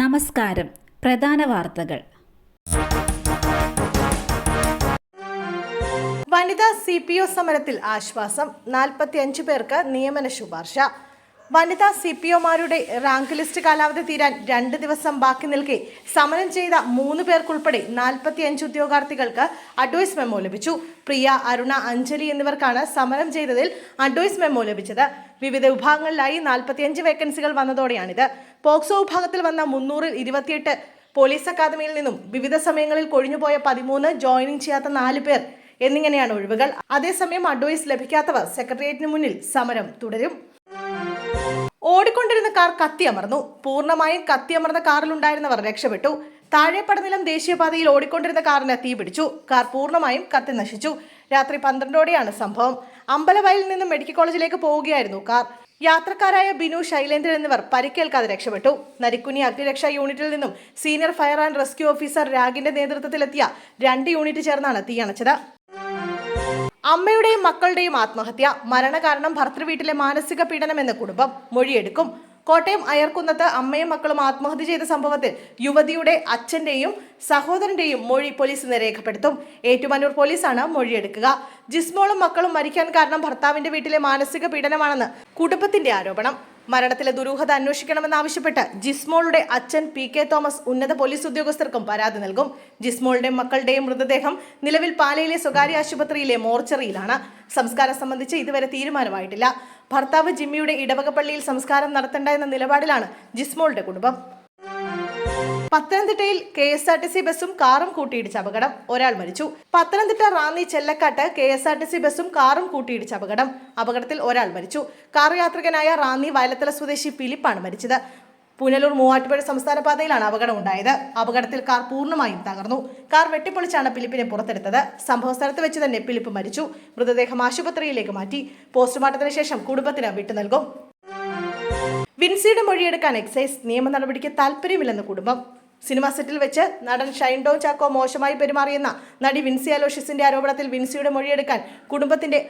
നമസ്കാരം. പ്രധാന വാർത്തകൾ. വനിതാ സി പി ഒ സമരത്തിൽ ആശ്വാസം. നാൽപ്പത്തി അഞ്ച് പേർക്ക് നിയമന ശുപാർശ. വനിതാ സി പി ഒമാരുടെ റാങ്ക് ലിസ്റ്റ് കാലാവധി തീരാൻ രണ്ട് ദിവസം ബാക്കി നിൽക്കെ സമരം ചെയ്ത മൂന്ന് പേർക്കുൾപ്പെടെ നാൽപ്പത്തി അഞ്ച് ഉദ്യോഗാർത്ഥികൾക്ക് അഡ്വൈസ് മെമ്മോ ലഭിച്ചു. പ്രിയ അരുണ അഞ്ജലി എന്നിവർക്കാണ് സമരം ചെയ്തതിൽ അഡ്വൈസ് മെമ്മോ ലഭിച്ചത്. വിവിധ വിഭാഗങ്ങളിലായി നാൽപ്പത്തിയഞ്ച് വേക്കൻസികൾ വന്നതോടെയാണിത്. പോക്സോ വിഭാഗത്തിൽ വന്ന മുന്നൂറിൽ ഇരുപത്തിയെട്ട് പോലീസ് അക്കാദമിയിൽ നിന്നും വിവിധ സമയങ്ങളിൽ കൊഴിഞ്ഞുപോയ പതിമൂന്ന് ജോയിനിങ് ചെയ്യാത്ത നാല് പേർ എന്നിങ്ങനെയാണ് ഒഴിവുകൾ. അതേസമയം അഡ്വൈസ് ലഭിക്കാത്തവർ സെക്രട്ടേറിയറ്റിന് മുന്നിൽ സമരം തുടരും. കാർ കത്തിയമർന്നു. പൂർണമായും കത്തിയമർന്ന കാറിലുണ്ടായിരുന്നവർ രക്ഷപ്പെട്ടു. താഴെപ്പടനിലം ദേശീയപാതയിൽ ഓടിക്കൊണ്ടിരുന്ന കാറിന് തീ പിടിച്ചു കാർ പൂർണമായും കത്തി നശിച്ചു. രാത്രി പന്ത്രണ്ടോടെയാണ് സംഭവം. അമ്പലവയലിൽ നിന്നും മെഡിക്കൽ കോളേജിലേക്ക് പോവുകയായിരുന്നു കാർ. യാത്രക്കാരായ ബിനു ശൈലേന്ദ്രൻ എന്നിവർ പരിക്കേൽക്കാതെ രക്ഷപ്പെട്ടു. നരിക്കുനി അഗ്നിരക്ഷാ യൂണിറ്റിൽ നിന്നും senior fire and rescue officer രാഗിന്റെ നേതൃത്വത്തിലെത്തിയ രണ്ട് യൂണിറ്റ് ചേർന്നാണ് തീയണച്ചത് അമ്മയുടെയും മക്കളുടെയും ആത്മഹത്യ. മരണകാരണം ഭർത്തൃവീട്ടിലെ മാനസിക പീഡനമെന്ന് കുടുംബം മൊഴിയെടുക്കും. കോട്ടയം അയർക്കുന്നത്ത് അമ്മയും മക്കളും ആത്മഹത്യ ചെയ്ത സംഭവത്തിൽ യുവതിയുടെ അച്ഛന്റെയും സഹോദരന്റെയും മൊഴി പോലീസ് ഇന്ന് രേഖപ്പെടുത്തും. ഏറ്റുമാനൂർ പോലീസാണ് മൊഴിയെടുക്കുക. ജിസ്മോളും മക്കളും മരിക്കാൻ കാരണം ഭർത്താവിന്റെ വീട്ടിലെ മാനസിക പീഡനമാണെന്ന് കുടുംബത്തിന്റെ ആരോപണം. മരണത്തിലെ ദുരൂഹത അന്വേഷിക്കണമെന്നാവശ്യപ്പെട്ട് ജിസ്മോളുടെ അച്ഛൻ പി കെ തോമസ് ഉന്നത പോലീസ് ഉദ്യോഗസ്ഥർക്കും പരാതി നൽകും. ജിസ്മോളുടെയും മക്കളുടെയും മൃതദേഹം നിലവിൽ പാലയിലെ സ്വകാര്യ ആശുപത്രിയിലെ മോർച്ചറിയിലാണ്. സംസ്കാരം സംബന്ധിച്ച് ഇതുവരെ തീരുമാനമായിട്ടില്ല. ഭർത്താവ് ജിമ്മിയുടെ ഇടവകപ്പള്ളിയിൽ സംസ്കാരം നടത്തേണ്ട എന്ന നിലപാടിലാണ് ജിസ്മോളുടെ കുടുംബം. പത്തനംതിട്ടയിൽ K S R T C ബസും കാറും കൂട്ടിയിടിച്ച അപകടം. ഒരാൾ മരിച്ചു. Pathanamthitta Ranni ചെല്ലക്കാട്ട് K S R T C ബസും കാറും കൂട്ടിയിടിച്ച അപകടം. അപകടത്തിൽ ഒരാൾ മരിച്ചു. കാർ യാത്രികനായ റാന്നി വയലത്തല സ്വദേശി ഫിലിപ്പാണ് മരിച്ചത്. പുനലൂർ മൂവാറ്റുപുഴ സംസ്ഥാന പാതയിലാണ് അപകടം ഉണ്ടായത് അപകടത്തിൽ കാർ പൂർണമായും തകർന്നു. കാർ വെട്ടിപ്പൊളിച്ചാണ് പിലിപ്പിനെ പുറത്തെടുത്തത്. സംഭവസ്ഥലത്ത് വെച്ച് തന്നെ പിലിപ്പ് മരിച്ചു. മൃതദേഹം ആശുപത്രിയിലേക്ക് മാറ്റി. പോസ്റ്റ്മോർട്ടത്തിന് ശേഷം കുടുംബത്തിന് വിട്ടു നൽകും. വിൻസിയുടെ മൊഴിയെടുക്കാൻ എക്സൈസ് നിയമ നടപടിക്ക് താല്പര്യമില്ലെന്ന് കുടുംബം. സിനിമാ സെറ്റിൽ വെച്ച് നടൻ ഷൈൻഡോ ചാക്കോ മോശമായി പെരുമാറിയെന്ന നടി വിൻസി അലോഷ്യസിന്റെ ആരോപണത്തിൽ വിൻസിയുടെ മൊഴിയെടുക്കാൻ കുടുംബത്തിന്റെ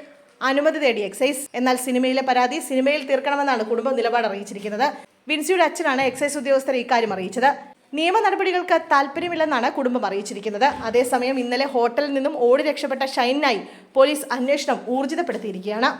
അനുമതി തേടി എക്സൈസ്. എന്നാൽ സിനിമയിലെ പരാതി സിനിമയിൽ തീർക്കണമെന്നാണ് കുടുംബം നിലപാട് അറിയിച്ചിരിക്കുന്നത്. വിൻസിയുടെ അച്ഛനാണ് എക്സൈസ് ഉദ്യോഗസ്ഥർ ഇക്കാര്യം അറിയിച്ചത്. നിയമ നടപടികൾക്ക് താല്പര്യമില്ലെന്നാണ് കുടുംബം അറിയിച്ചിരിക്കുന്നത്. അതേസമയം ഇന്നലെ ഹോട്ടലിൽ നിന്നും ഓടി രക്ഷപ്പെട്ട ഷൈനായി പോലീസ് അന്വേഷണം ഊർജിതപ്പെടുത്തിയിരിക്കുകയാണ്.